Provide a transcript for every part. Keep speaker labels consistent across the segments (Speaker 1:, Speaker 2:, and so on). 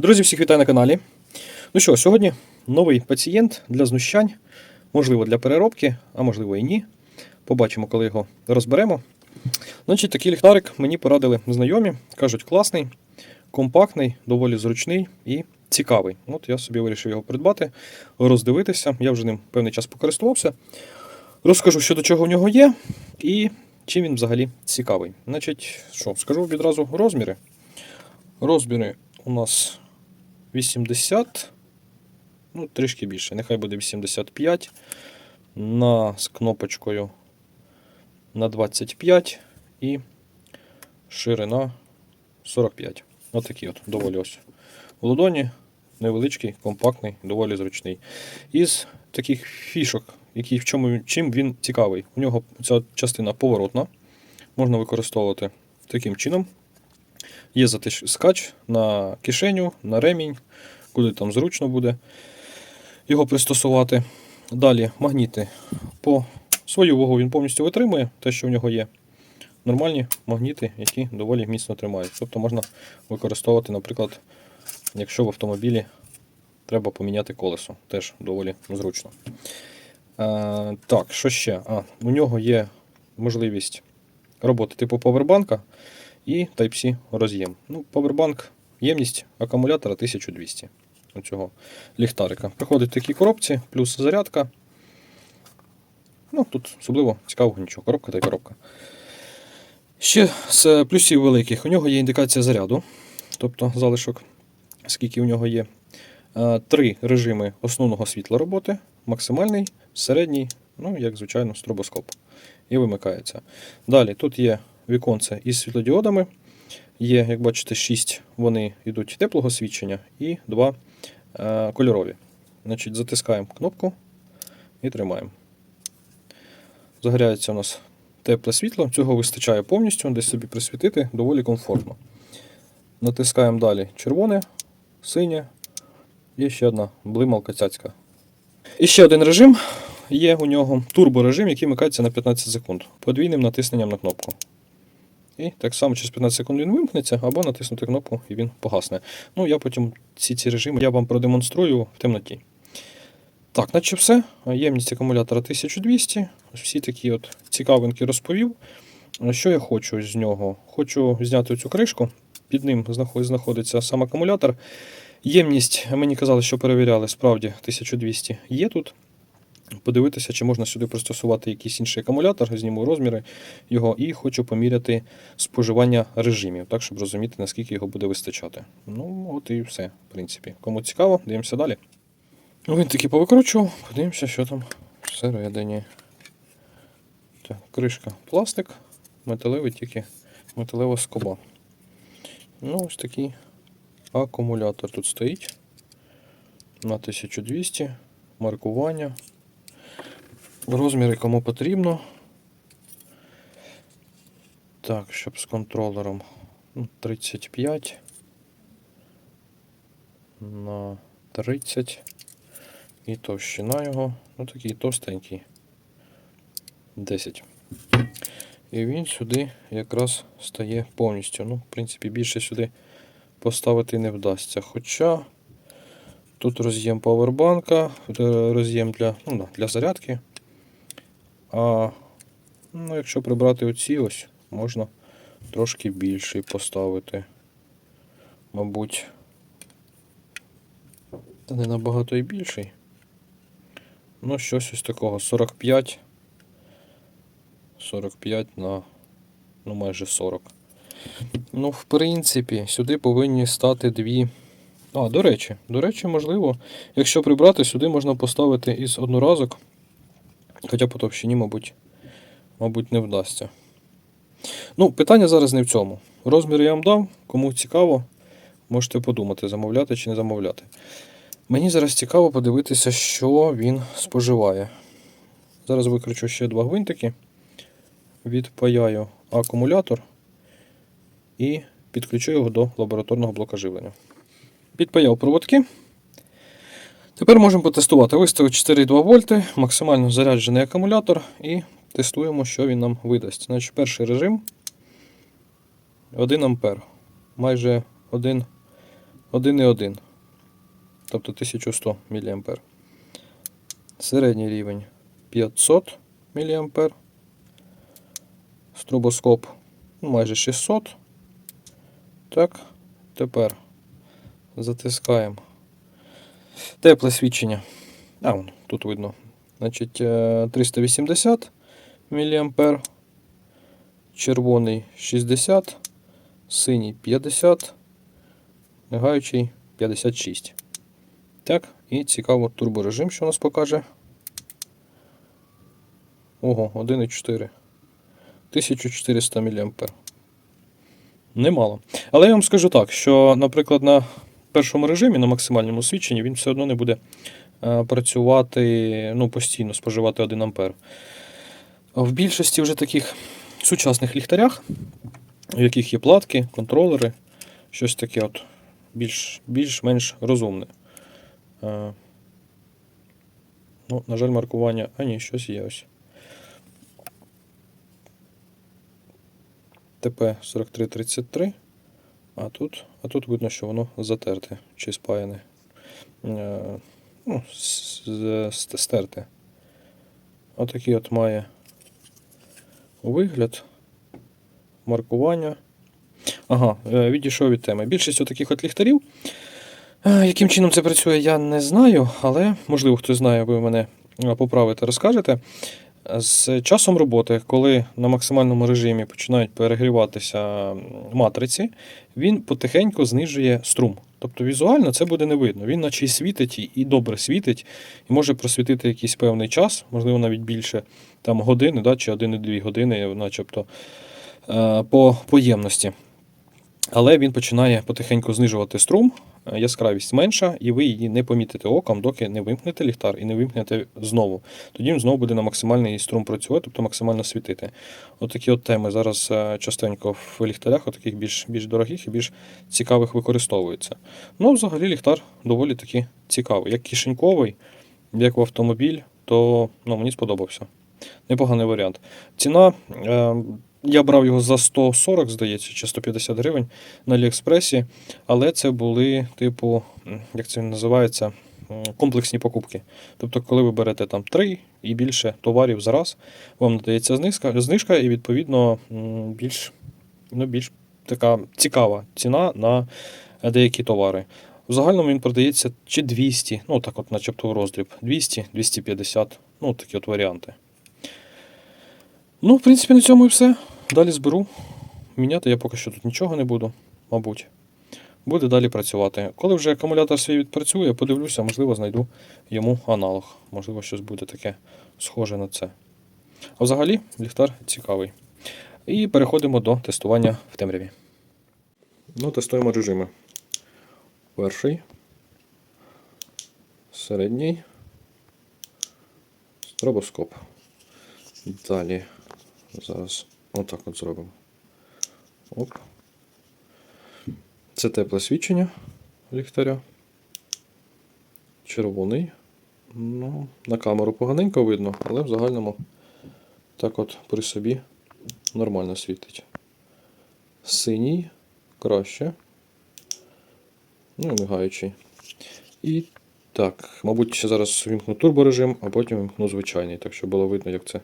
Speaker 1: Друзі, всіх вітаю на каналі. Ну що, сьогодні новий пацієнт для знущань, можливо, для переробки, а можливо і ні. Побачимо, коли його розберемо. Значить, такий ліхтарик мені порадили знайомі. Кажуть, класний, компактний, доволі зручний і цікавий. От я собі вирішив його придбати, роздивитися. Я вже ним певний час покористувався. Розкажу, що до чого в нього є, і чим він взагалі цікавий. Значить, що, скажу відразу розміри. Розміри у нас 80, ну, трішки більше, нехай буде 85 на, з кнопочкою на 25 і ширина 45. Отакий от, доволі ось. В ладоні невеличкий, компактний, доволі зручний. Із таких фішок, які, в чому, чим він цікавий. У нього ця частина поворотна, можна використовувати таким чином. Є затискач на кишеню, на ремінь, куди там зручно буде його пристосувати. Далі магніти по свою вагу він повністю витримує, те, що в нього є. Нормальні магніти, які доволі міцно тримають. Тобто можна використовувати, наприклад, якщо в автомобілі треба поміняти колесо. Теж доволі зручно. Е, так, що ще? А, у нього є можливість роботи типу повербанка і Type-C роз'єм. Ну, Powerbank, ємність акумулятора 1200 у цього ліхтарика. Приходить в такій коробці, плюс зарядка. Ну, Тут особливо цікавого нічого. Коробка та й коробка. Ще з плюсів великих у нього є індикація заряду, тобто залишок, скільки у нього є. Е, Три режими основного світла роботи: максимальний, середній, ну, як звичайно, стробоскоп. І вимикається. Далі тут є віконце із світлодіодами. Є, як бачите, 6 вони йдуть теплого свідчення і 2 е, кольорові. Значить, Затискаємо кнопку і тримаємо. Загоряється у нас тепле світло, цього вистачає повністю, десь собі присвітити доволі комфортно. Натискаємо далі червоне, синє і ще одна блималка цяцька. І ще один режим є у нього турборежим, який вмикається на 15 секунд подвійним натисненням на кнопку. І так само через 15 секунд він вимкнеться, або натиснути кнопку і він погасне. Ну, я потім ці ці режими я вам продемонструю в темноті. Так, наче все. Ємність акумулятора 1200. Ось всі такі от цікавинки розповів. Що я хочу з нього? Хочу зняти цю кришку. Під ним знаходиться сам акумулятор. Ємність, мені казали, що перевіряли, справді 1200 є тут. Подивитися, чи можна сюди пристосувати якийсь інший акумулятор, зніму розміри його і хочу поміряти споживання режимів, так, щоб розуміти, наскільки його буде вистачати. Ну, от і все, в принципі. Кому цікаво, дивимося далі. Він таки повикручував, подивимося, що там всередині. Так, кришка пластик, металевий тільки металева скоба. Ну, ось такий акумулятор тут стоїть на 1200 маркування. Розміри кому потрібно. Так, щоб з контролером ну, 35 на 30 і товщина його, ну такий товстенький 10. І він сюди якраз стає повністю. Ну, в принципі, більше сюди поставити не вдасться. Хоча тут роз'єм павербанка, роз'єм для, ну, для зарядки. А ну, якщо прибрати оці ось, можна трошки більший поставити. Мабуть, не набагато і більший. Ну, щось ось такого 45. 45 на ну, майже 40. Ну, в принципі, сюди повинні стати дві. А, до речі, до речі, можливо, якщо прибрати, сюди можна поставити із одноразок. Хоча по товщині, мабуть, мабуть, не вдасться. Ну, питання зараз не в цьому. Розмір я вам дав, кому цікаво, можете подумати, замовляти чи не замовляти. Мені зараз цікаво подивитися, що він споживає. Зараз викручу ще два гвинтики, відпаяю акумулятор і підключу його до лабораторного блока живлення. Підпаяв проводки. Тепер можемо потестувати. Виставив 4,2 вольти, максимально заряджений акумулятор і тестуємо, що він нам видасть. Значить, Перший режим 1 ампер. Майже 1,1. Тобто 1100 мА. Середній рівень 500 мА. Стробоскоп ну, майже 600. Так, тепер затискаємо. Тепле свідчення. А, вон, тут видно. Значить, е, 380 мА. Червоний 60, синій 50, мигаючий 56. Так, і цікаво турборежим, що у нас покаже. Ого, 1,4. 1400 мА. Немало. Але я вам скажу так, що, наприклад, на першому режимі, на максимальному свідченні, він все одно не буде е, працювати ну, постійно, споживати 1 А. В більшості вже таких сучасних ліхтарях, у яких є платки, контролери, щось таке от більш, більш-менш розумне. Е, ну, на жаль, маркування. А ні, щось є ось. ТП 4333. А тут, а тут видно, що воно затерте чи спаяне. Е, ну, стерте. Отакий от має вигляд, маркування. Ага, е, відійшов від теми. Більшість таких от ліхтарів. е, Яким чином це працює, я не знаю, але можливо хтось знає, ви мене поправите, розкажете. З часом роботи, коли на максимальному режимі починають перегріватися матриці, він потихеньку знижує струм. Тобто візуально це буде не видно. Він наче і світить, і- добре світить, і може просвітити якийсь певний час, можливо, навіть більше там, години, да, чи 1-2 години, начебто е, по поємності. Але він починає потихеньку знижувати струм, е, яскравість менша, і ви її не помітите оком, доки не вимкнете ліхтар і не вимкнете знову. Тоді він знову буде на максимальний струм працювати, тобто максимально світити. Отакі от теми зараз е, частенько в ліхтарях, отаких більш, більш дорогих і більш цікавих використовуються. Ну, взагалі, ліхтар доволі таки цікавий. Як кишеньковий, як в автомобіль, то ну, мені сподобався. Непоганий варіант. Ціна. Е, я брав його за 140, здається, чи 150 гривень на Аліекспресі, але це були, типу, як це називається, комплексні покупки. Тобто, коли ви берете там 3 і більше товарів за раз, вам надається знижка, знижка і, відповідно, більш, ну, більш така цікава ціна на деякі товари. В загальному він продається чи 200, ну так от, начебто в роздріб, 200, 250, ну такі от варіанти. Ну, в принципі, на цьому і все. Далі зберу. Міняти я поки що тут нічого не буду, мабуть. Буде далі працювати. Коли вже акумулятор свій відпрацює, подивлюся, можливо, знайду йому аналог. Можливо, щось буде таке схоже на це. А взагалі, ліхтар цікавий. І переходимо до тестування в темряві. Ну, тестуємо режими. Перший. Середній. Стробоскоп. Далі. Зараз отак от зробимо. Оп. Це тепле свідчення ліхтаря. Червоний. Ну, на камеру поганенько видно, але в загальному так от при собі нормально світить. Синій краще. Ну і мигаючий. І так, мабуть, ще зараз вімкну турборежим, а потім вімкну звичайний, так щоб було видно, як це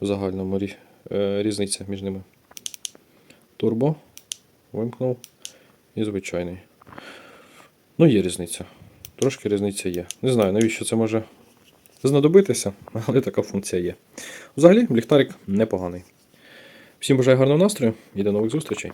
Speaker 1: в загальному рі- різниця між ними. Турбо. Вимкнув. І звичайний. Ну, є різниця. Трошки різниця є. Не знаю, навіщо це може знадобитися, але така функція є. Взагалі, ліхтарик непоганий. Всім бажаю гарного настрою і до нових зустрічей.